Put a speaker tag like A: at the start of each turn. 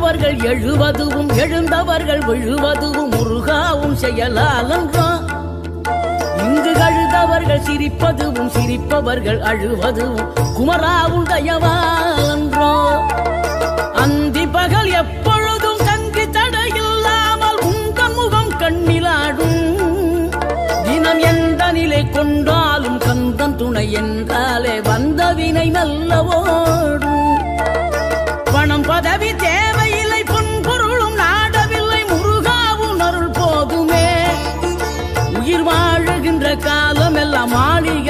A: எழுந்தவர்கள் எழுவதுவும் எழுந்தவர்கள் விழுவதுவும் முருகாவும் செயலாலன்றோ? இங்கு அழுதவர்கள் சிரிப்பதுவும் சிரிப்பவர்கள் அழுவதுவும் குமராவும் தயவாலன்றோ? அந்தி பகல் எப்பொழுதும் கங்கி தடையில்லாமல் உங்கள் முகம் கண்ணிலாடும். தினம் எந்த நிலை கொண்டாலும் கந்தன் துணை என்றாலே வந்த வினை நல்லவோடும் பணம் பதவி